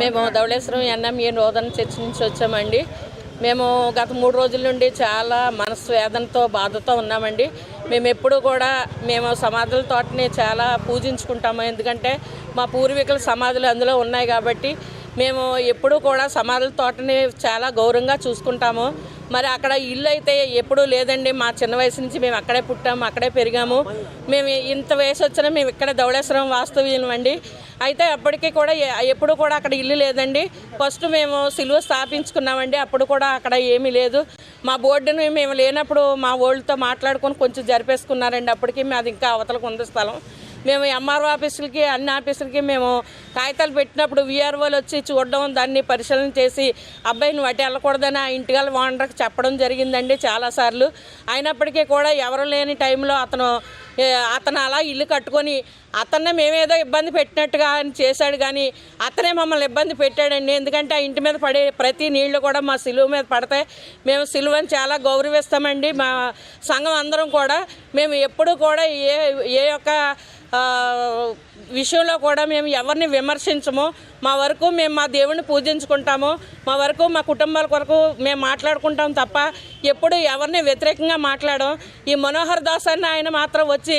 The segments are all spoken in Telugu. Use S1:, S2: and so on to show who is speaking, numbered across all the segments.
S1: మేము ధవళేశ్వరం ఎన్ఎంఏ నూతన చర్చి నుంచి వచ్చామండి. మేము గత మూడు రోజుల నుండి చాలా మనసు వేదనతో బాధతో ఉన్నామండి. మేము ఎప్పుడు కూడా మేము సమాధుల తోటని చాలా పూజించుకుంటాము. ఎందుకంటే మా పూర్వీకుల సమాధులు అందులో ఉన్నాయి కాబట్టి మేము ఎప్పుడూ కూడా సమాధుల తోటని చాలా గౌరవంగా చూసుకుంటాము. మరి అక్కడ ఇల్లు అయితే ఎప్పుడూ లేదండి. మా చిన్న వయసు నుంచి మేము అక్కడే పుట్టాము అక్కడే పెరిగాము. మేము ఇంత వయసు వచ్చినా మేము ఇక్కడ ధవళేశ్వరం వాస్తవ్యం అండి. అయితే అప్పటికి కూడా ఎప్పుడు కూడా అక్కడ ఇల్లు లేదండి. ఫస్ట్ మేము సిలువ స్థాపించుకున్నామండి. అప్పుడు కూడా అక్కడ ఏమీ లేదు. మా బోర్డుని మేము లేనప్పుడు మా ఓళ్ళతో మాట్లాడుకొని కొంచెం జరిపేసుకున్నారండి. అప్పటికి మాది ఇంకా అవతలకు ఉంది స్థలం. మేము ఎంఆర్ఓ ఆఫీసులకి అన్ని ఆఫీసులకి మేము కాగితాలు పెట్టినప్పుడు విఆర్ఓలు వచ్చి చూడడం దాన్ని పరిశీలన చేసి అబ్బాయిని వాటి వెళ్ళకూడదని ఆ ఇంటిగల ఓనర్కి చెప్పడం జరిగిందండి చాలాసార్లు. అయినప్పటికీ కూడా ఎవరు లేని టైంలో అతను అతను అలా ఇల్లు కట్టుకొని అతన్నే మేమేదో ఇబ్బంది పెట్టినట్టుగా అని చేశాడు కానీ అతనే మమ్మల్ని ఇబ్బంది పెట్టాడండి. ఎందుకంటే ఆ ఇంటి మీద పడే ప్రతి నీళ్ళు కూడా మా సిలువ మీద పడతాయి. మేము సిలువని చాలా గౌరవిస్తామండి. మా సంఘం అందరం కూడా మేము ఎప్పుడూ కూడా ఏ ఏ యొక్క విషయంలో కూడా మేము ఎవరిని విమర్శించము. మా వరకు మేము మా దేవుణ్ణి పూజించుకుంటాము. మా వరకు మా కుటుంబాల కొరకు మేము మాట్లాడుకుంటాం తప్ప ఎప్పుడు ఎవరిని వ్యతిరేకంగా మాట్లాడడం ఈ మనోహర్ దాస్ అన్న ఆయన మాత్రం వచ్చి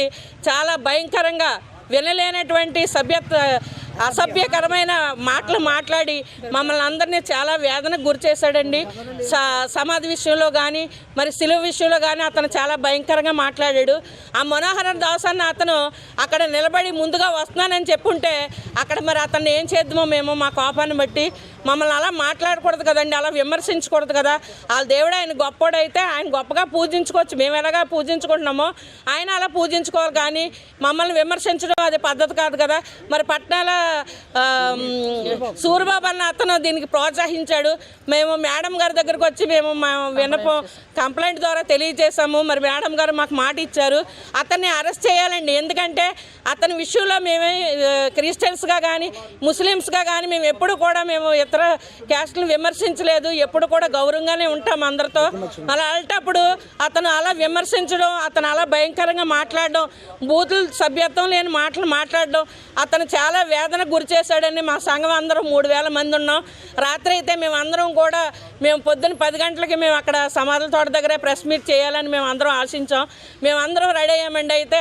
S1: చాలా భయంకరంగా వినలేనటువంటి సభ్యత్వ అసభ్యకరమైన మాటలు మాట్లాడి మమ్మల్ని అందరినీ చాలా వేదనకు గురి చేశాడండి. స సమాధి విషయంలో కానీ మరి సిలువ విషయంలో కానీ అతను చాలా భయంకరంగా మాట్లాడాడు. ఆ మనోహర దాస్ అన్న అతను అక్కడ నిలబడి ముందుగా వస్తున్నానని చెప్పుంటే అక్కడ మరి అతన్ని ఏం చేద్దామో మేము మా కోపాన్ని బట్టి మమ్మల్ని అలా మాట్లాడకూడదు కదండి అలా విమర్శించకూడదు కదా. వాళ్ళ దేవుడు ఆయన గొప్పోడైతే ఆయన గొప్పగా పూజించుకోవచ్చు. మేము ఎలాగా పూజించుకుంటున్నామో ఆయన అలా పూజించుకోవాలి కానీ మమ్మల్ని విమర్శించడం అది పద్ధతి కాదు కదా. మరి పట్టణాల ఆ, అన్న అతను దీనికి ప్రోత్సహించాడు. మేము మేడం గారి దగ్గరకు వచ్చి మేము మా విన్నపం కంప్లైంట్ ద్వారా తెలియజేశాము. మరి మేడం గారు మాకు మాట ఇచ్చారు. అతన్ని అరెస్ట్ చేయాలండి. ఎందుకంటే అతని విషయంలో మేమే క్రిస్టియన్స్గా కానీ ముస్లిమ్స్గా కానీ మేము ఎప్పుడు కూడా మేము ఇతర క్యాస్ట్లను విమర్శించలేదు. ఎప్పుడు కూడా గౌరవంగానే ఉంటాం అందరితో. అలా అలాంటప్పుడు అతను అలా విమర్శించడం అతను అలా భయంకరంగా మాట్లాడడం బూతులు సభ్యత్వం లేని మాటలు మాట్లాడడం అతను చాలా వేద వేదనకు గురి చేశాడని మా సంఘం అందరం మూడు వేల మంది ఉన్నాం. రాత్రి అయితే మేము అందరం కూడా మేము పొద్దున్న పది గంటలకి మేము అక్కడ సమాధుల తోట దగ్గరే ప్రెస్ మీట్ చేయాలని మేము అందరం ఆశించాం. మేము అందరం రెడీ అయ్యామండి. అయితే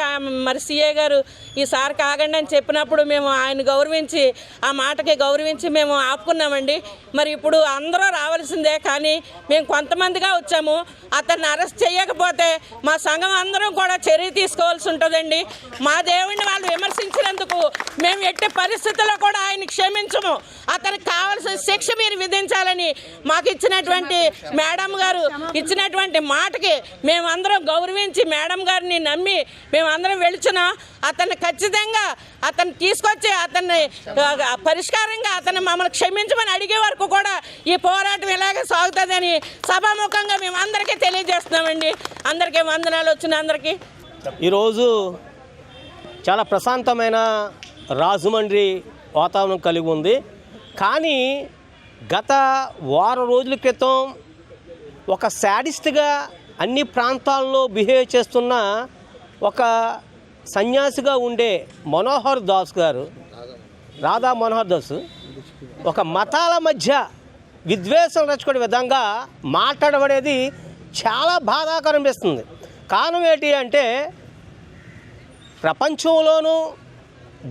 S1: మరి సీఏ గారు ఈ సార్ కాగండి అని చెప్పినప్పుడు మేము ఆయన గౌరవించి ఆ మాటకి గౌరవించి మేము ఆపుకున్నామండి. మరి ఇప్పుడు అందరూ రావాల్సిందే కానీ మేము కొంతమందిగా వచ్చాము. అతన్ని అరెస్ట్ చేయకపోతే మా సంఘం అందరం కూడా చర్య తీసుకోవాల్సి ఉంటుందండి. మా దేవుడిని వాళ్ళు విమర్శించినందుకు మేము ఎట్టి పరిస్థితుల్లో కూడా ఆయన క్షమించము. అతనికి కావాల్సిన శిక్ష మీరు విధించాలని మాకు ఇచ్చినటువంటి మేడం గారు ఇచ్చినటువంటి మాటకి మేమందరం గౌరవించి మేడం గారిని నమ్మి మేమందరం వెళుచున్నాం అతన్ని ఖచ్చితంగా అతన్ని తీసుకొచ్చి అతన్ని పరిష్కారంగా అతన్ని మమ్మల్ని క్షమించమని అడిగే వరకు కూడా ఈ పోరాటం ఇలాగే సాగుతుందని సభాముఖంగా మేము అందరికీ తెలియజేస్తున్నామండి. అందరికీ వందనాలు వచ్చిన అందరికీ.
S2: ఈరోజు చాలా ప్రశాంతమైన రాజమండ్రి వాతావరణం కలిగి ఉంది. కానీ గత వారం రోజుల క్రితం ఒక శాడిస్ట్గా అన్ని ప్రాంతాల్లో బిహేవ్ చేస్తున్న ఒక సన్యాసిగా ఉండే మనోహర్ దాస్ గారు రాధా మనోహర్ దాస్ ఒక మతాల మధ్య విద్వేషం రచుకునే విధంగా మాట్లాడడం అనేది చాలా బాధాకరం అనిపిస్తుంది కారణం ఏంటి అంటే ప్రపంచంలోనూ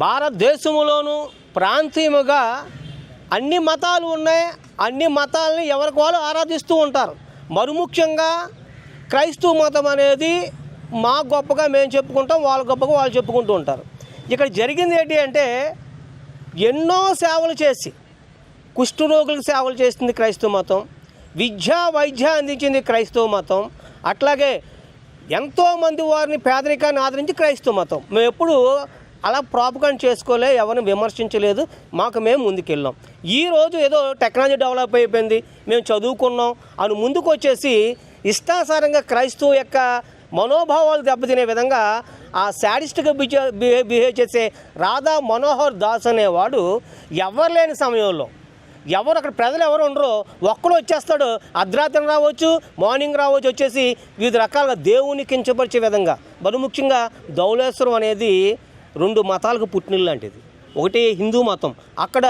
S2: భారతదేశంలోనూ ప్రాంతీయముగా అన్ని మతాలు ఉన్నాయి. అన్ని మతాలని ఎవరికి వాళ్ళు ఆరాధిస్తూ ఉంటారు. మరి ముఖ్యంగా క్రైస్తవ మతం అనేది మా గొప్పగా మేము చెప్పుకుంటాం వాళ్ళ గొప్పగా వాళ్ళు చెప్పుకుంటూ ఉంటారు. ఇక్కడ జరిగింది ఏంటి అంటే ఎన్నో సేవలు చేసి కుష్ఠరోగులకు సేవలు చేసింది క్రైస్తవ మతం విద్యా వైద్య అందించింది క్రైస్తవ మతం అట్లాగే ఎంతోమంది వారిని పేదరికాన్ని ఆదరించి క్రైస్తవ మతం. మేము ఎప్పుడు అలా ప్రాపగండ్ చేసుకోలే ఎవరిని విమర్శించలేదు. మాకు మేము ముందుకెళ్ళాం. ఈరోజు ఏదో టెక్నాలజీ డెవలప్ అయిపోయింది మేము చదువుకున్నాం అని ముందుకు వచ్చేసి ఇష్టాసారంగా క్రైస్తవు యొక్క మనోభావాలు దెబ్బతినే విధంగా ఆ శాడిస్ట్గా బిహే బిహే- బిహేవ్ చేసే రాధా మనోహర్ దాస్ అనేవాడు ఎవరు లేని సమయంలో ఎవరు అక్కడ ప్రజలు ఎవరు ఉండరో ఒక్కడు వచ్చేస్తాడు అర్ధరాత్రి రావచ్చు మార్నింగ్ రావచ్చు వచ్చేసి వివిధ రకాలుగా దేవుని కించపరిచే విధంగా. బలు ముఖ్యంగా ధౌలేశ్వరం అనేది రెండు మతాలకు పుట్టినిల్లు లాంటిది. ఒకటి హిందూ మతం. అక్కడ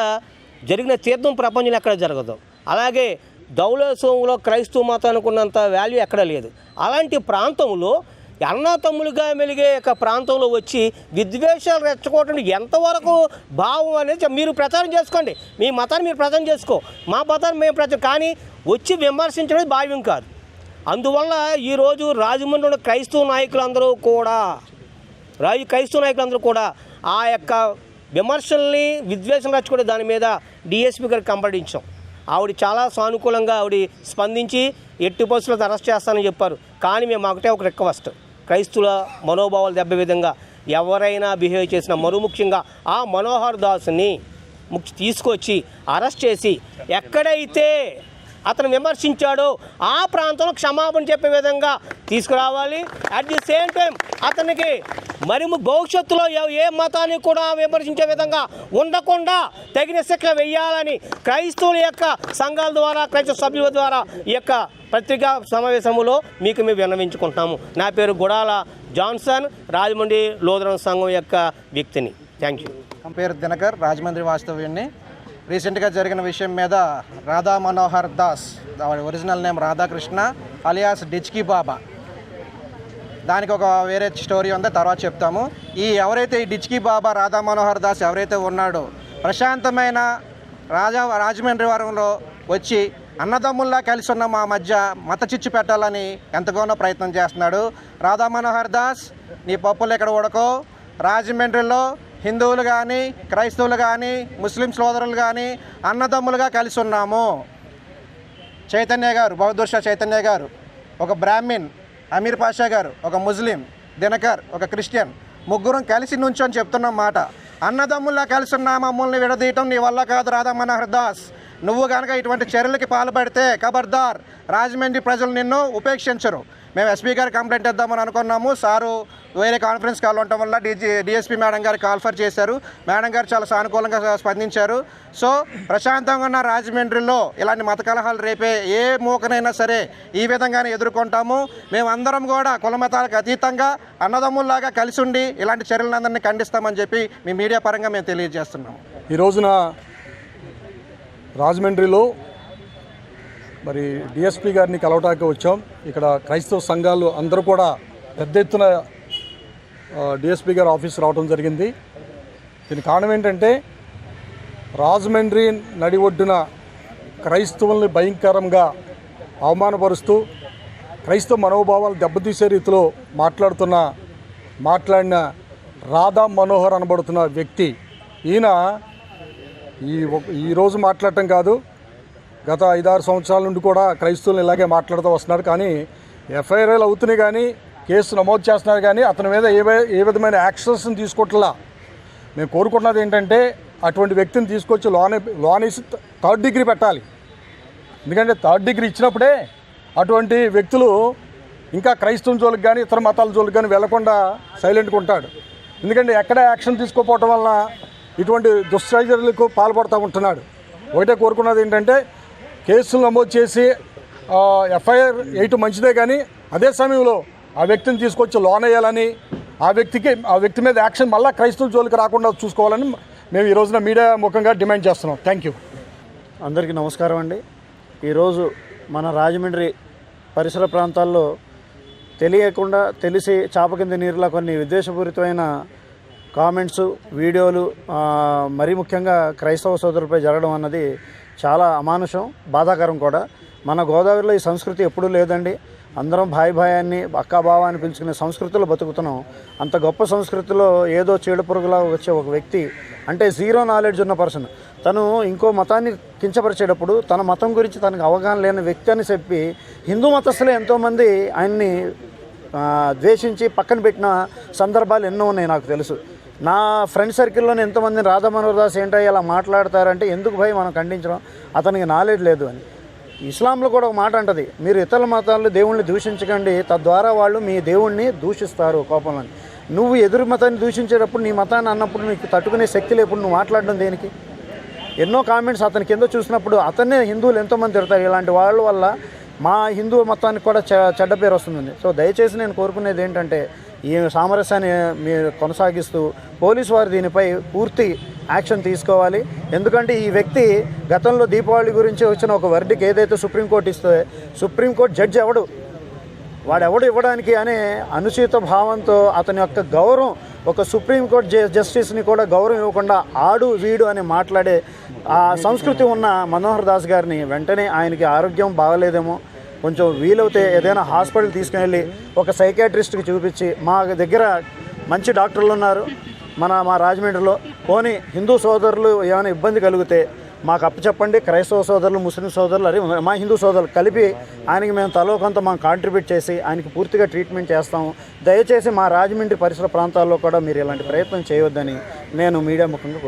S2: జరిగిన తీర్థం ప్రపంచంలో ఎక్కడ జరగదు. అలాగే ధౌళసోములో క్రైస్తవ మతానికి ఉన్నంత వాల్యూ ఎక్కడ లేదు. అలాంటి ప్రాంతంలో అన్నతమ్ములుగా మెలిగే ఒక ప్రాంతంలో వచ్చి విద్వేషాలు రెచ్చగొట్టడం ఎంతవరకు భావం అనేది మీరు ప్రచారం చేసుకోండి. మీ మతాన్ని మీరు ప్రచారం చేసుకో. మా మతాన్ని మేము ప్రచారం కానీ వచ్చి విమర్శించడం భావ్యం కాదు. అందువల్ల ఈరోజు రాజమండ్రిలో ఉన్న క్రైస్తవ నాయకులందరూ కూడా రాజు క్రైస్తవ నాయకులందరూ కూడా ఆ యొక్క విమర్శల్ని విద్వేషం రచ్చుకునే దాని మీద డిఎస్పీ గారికి కంపడించాం ఆవిడ చాలా సానుకూలంగా ఆవిడ స్పందించి ఎట్టి పోస్టులతో అరెస్ట్ చేస్తానని చెప్పారు. కానీ మేము ఒకటే ఒక రిక్వెస్ట్. క్రైస్తుల మనోభావాలు దెబ్బ విధంగా ఎవరైనా బిహేవ్ చేసిన మరో ముఖ్యంగా ఆ మనోహర్ దాస్ని ముఖ్య తీసుకొచ్చి అరెస్ట్ చేసి ఎక్కడైతే అతను విమర్శించాడో. ఆ ప్రాంతంలో క్షమాపణ చెప్పే విధంగా తీసుకురావాలి. అట్ ది సేమ్ టైం అతనికి మరి భవిష్యత్తులో ఏ- మతాన్ని కూడా విమర్శించే విధంగా ఉండకుండా తగిన శిక్ష వెయ్యాలని క్రైస్తవుల యొక్క సంఘాల ద్వారా క్రైస్తవ సభ్యుల ద్వారా ఈ యొక్క పత్రికా సమావేశంలో మీకు మేము విన్నవించుకుంటున్నాము. నా పేరు గుడాల జాన్సన్ రాజమండ్రి లోదరం సంఘం యొక్క వ్యక్తిని. థ్యాంక్ యూ
S3: నా పేరు దినకర్ రాజమండ్రి వాస్తవ్యాన్ని రీసెంట్గా జరిగిన విషయం మీద Radha Manohar Das original name Radhakrishna alias Dichki Baba. దానికి ఒక వేరే స్టోరీ ఉంది తర్వాత చెప్తాము. ఈ ఎవరైతే ఈ డిచ్కి బాబా రాధా మనోహర్ దాస్ ఎవరైతే ఉన్నాడో ప్రశాంతమైన రాజా రాజమండ్రి వరంలో వచ్చి అన్నదమ్ముల్లా కలిసి ఉన్న మా మధ్య మత చిచ్చు పెట్టాలని ఎంతగానో ప్రయత్నం చేస్తున్నాడు. రాధా మనోహర్ దాస్ నీ పప్పులు ఎక్కడ ఉడకో రాజమండ్రిలో హిందువులు కానీ క్రైస్తవులు కానీ ముస్లిం సోదరులు కానీ అన్నదమ్ములుగా కలిసి ఉన్నాము. చైతన్య గారు బహదూర్ షా చైతన్య గారు ఒక బ్రాహ్మిన్ అమీర్ పాషా గారు ఒక ముస్లిం దినకర్ ఒక క్రిస్టియన్ ముగ్గురం కలిసి నుంచొని చెప్తున్నాం మాట. అన్నదమ్ముల్లా కలిసి ఉన్నా మమ్మల్ని విడదీయటం నీ వల్ల కాదు రాధా మనోహర్ దాస్. నువ్వు కనుక ఇటువంటి చర్యలకి పాల్పడితే ఖబర్దార్ రాజమండ్రి ప్రజలు నిన్ను ఉపేక్షించరు. మేము ఎస్పీ గారు కంప్లైంట్ ఇద్దామని అనుకున్నాము. సారు వేరే కాన్ఫరెన్స్ కాల్ ఉండటం వల్ల డీజీ డిఎస్పీ మేడం గారు కాల్ఫర్ చేశారు. మేడం గారు చాలా సానుకూలంగా స్పందించారు. సో ప్రశాంతంగా ఉన్న రాజమండ్రిలో ఇలాంటి మత కలహాలు రేపే ఏ మూకనైనా సరే ఈ విధంగానే ఎదుర్కొంటాము. మేమందరం కూడా కుల మతాలకు అతీతంగా అన్నదమ్ముల్లాగా కలిసి ఉండి ఇలాంటి చర్యలందరినీ ఖండిస్తామని చెప్పి మీ మీడియా పరంగా మేము తెలియజేస్తున్నాము.
S4: ఈ రోజున రాజమండ్రిలో మరి డిఎస్పి గారిని కలవటానికి వచ్చాం. ఇక్కడ క్రైస్తవ సంఘాలు అందరూ కూడా పెద్ద ఎత్తున డిఎస్పి గారి ఆఫీస్ రావడం జరిగింది. దీని కారణం ఏంటంటే రాజమండ్రి నడి ఒడ్డున క్రైస్తవుల్ని భయంకరంగా అవమానపరుస్తూ క్రైస్తవ మనోభావాలు దెబ్బతీసే రీతిలో మాట్లాడుతున్న మాట్లాడిన రాధా మనోహర్ అనబడుతున్న వ్యక్తి. ఈయన ఈ ఈరోజు మాట్లాడటం కాదు గత ఐదారు సంవత్సరాల నుండి కూడా క్రైస్తవులు ఇలాగే మాట్లాడుతూ వస్తున్నారు. కానీ ఎఫ్ఐఆర్లు అవుతున్నాయి కానీ కేసు నమోదు చేస్తున్నారు కానీ అతని మీద ఏ ఏ విధమైన యాక్షన్స్ తీసుకోవట్లా. మేము కోరుకుంటున్నది ఏంటంటే అటువంటి వ్యక్తిని తీసుకొచ్చి లోన్ లోన్ ఇసి థర్డ్ డిగ్రీ పెట్టాలి. ఎందుకంటే థర్డ్ డిగ్రీ ఇచ్చినప్పుడే అటువంటి వ్యక్తులు ఇంకా క్రైస్తవం జోలికి కానీ ఇతర మతాల జోలికి కానీ వెళ్ళకుండా సైలెంట్గా ఉంటాడు. ఎందుకంటే ఎక్కడ యాక్షన్ తీసుకోకపోవటం వలన ఇటువంటి దుశ్చర్యలకు పాల్పడుతూ ఉంటున్నాడు. ఒకటే కోరుకున్నది ఏంటంటే కేసులు నమోదు చేసి ఎఫ్ఐఆర్ వేయటం మంచిదే కానీ అదే సమయంలో ఆ వ్యక్తిని తీసుకొచ్చి లోన్ వేయాలని ఆ వ్యక్తికి ఆ వ్యక్తి మీద యాక్షన్ మళ్ళీ క్రైస్తవ జోలికి రాకుండా చూసుకోవాలని మేము ఈ రోజున మీడియా ముఖంగా డిమాండ్ చేస్తున్నాం. Thank you.
S5: అందరికీ నమస్కారం అండి. ఈరోజు మన రాజమండ్రి పరిసర ప్రాంతాల్లో తెలియకుండా తెలిసి చాప కింద నీరులా కొన్ని విద్వేషపూరితమైన కామెంట్స్ వీడియోలు మరీ ముఖ్యంగా క్రైస్తవ సోదరులపై జరగడం అన్నది చాలా అమానుషం బాధాకరం కూడా. మన గోదావరిలో ఈ సంస్కృతి ఎప్పుడూ లేదండి. అందరం భాయి భాయాన్ని అక్కా అని పిలుచుకునే సంస్కృతిలో బతుకుతున్నాం. అంత గొప్ప సంస్కృతిలో ఏదో చీడ పురుగులా వచ్చే ఒక వ్యక్తి అంటే జీరో నాలెడ్జ్ ఉన్న పర్సన్. తను ఇంకో మతాన్ని కించపరిచేటప్పుడు తన మతం గురించి తనకు అవగాహన లేని వ్యక్తి అని చెప్పి హిందూ మతస్థులు ఎంతోమంది ఆయన్ని ద్వేషించి పక్కన పెట్టిన సందర్భాలు ఎన్నో ఉన్నాయి నాకు తెలుసు. నా ఫ్రెండ్ సర్కిల్లోనే ఎంతోమంది రాధా దాస్ ఏంటో ఇలా మాట్లాడతారంటే ఎందుకు భయ మనం ఖండించడం? అతనికి నాలెడ్జ్ లేదు అని. ఇస్లాంలో కూడా ఒక మాట అంటది మీరు ఇతర మతాల్లో దేవుణ్ణి దూషించకండి తద్వారా వాళ్ళు మీ దేవుణ్ణి దూషిస్తారు కోపంలో నువ్వు ఎదురు మతాన్ని దూషించేటప్పుడు నీ మతాన్ని అన్నప్పుడు నీకు తట్టుకునే శక్తి లేప్పుడు నువ్వు మాట్లాడడం దేనికి? ఎన్నో కామెంట్స్ అతని కింద చూసినప్పుడు అతనే హిందువులు ఎంతోమంది తిడతారు. ఇలాంటి వాళ్ళ వల్ల మా హిందూ మతానికి కూడా చెడ్డ పేరు వస్తుందండి. సో దయచేసి నేను కోరుకునేది ఏంటంటే ఈ సామరస్యాన్ని మీరు కొనసాగిస్తూ పోలీసు వారు దీనిపై పూర్తి యాక్షన్ తీసుకోవాలి. ఎందుకంటే ఈ వ్యక్తి గతంలో దీపావళి గురించి వచ్చిన ఒక వర్డ్కి ఏదైతే సుప్రీంకోర్టు ఇస్తే సుప్రీంకోర్టు జడ్జి ఎవడు? వాడెవడు ఇవ్వడానికి అనే అనుచిత భావంతో అతని యొక్క గౌరవం ఒక సుప్రీంకోర్టు జ జస్టిస్ని కూడా గౌరవం ఇవ్వకుండా ఆడు వీడు అని మాట్లాడే ఆ సంస్కృతి ఉన్న మనోహర్ దాస్ గారిని వెంటనే ఆయనకి ఆరోగ్యం బాగలేదేమో. కొంచెం వీలవుతే ఏదైనా హాస్పిటల్ తీసుకుని ఒక సైకాట్రిస్ట్కి చూపించి మా దగ్గర మంచి డాక్టర్లు ఉన్నారు. మన మా రాజమండ్రిలో. పోనీ హిందూ సోదరులు ఏమైనా ఇబ్బంది కలిగితే మాకు అప్పు చెప్పండి. క్రైస్తవ సోదరులు ముస్లిం సోదరులు అరే మా హిందూ సోదరులు కలిపి ఆయనకి మేము తలో కొంత మనం కాంట్రిబ్యూట్ చేసి ఆయనకి పూర్తిగా ట్రీట్మెంట్ చేస్తాము. దయచేసి మా రాజమండ్రి పరిసర ప్రాంతాల్లో కూడా మీరు ఇలాంటి ప్రయత్నం చేయొద్దని నేను మీడియా ముఖంగా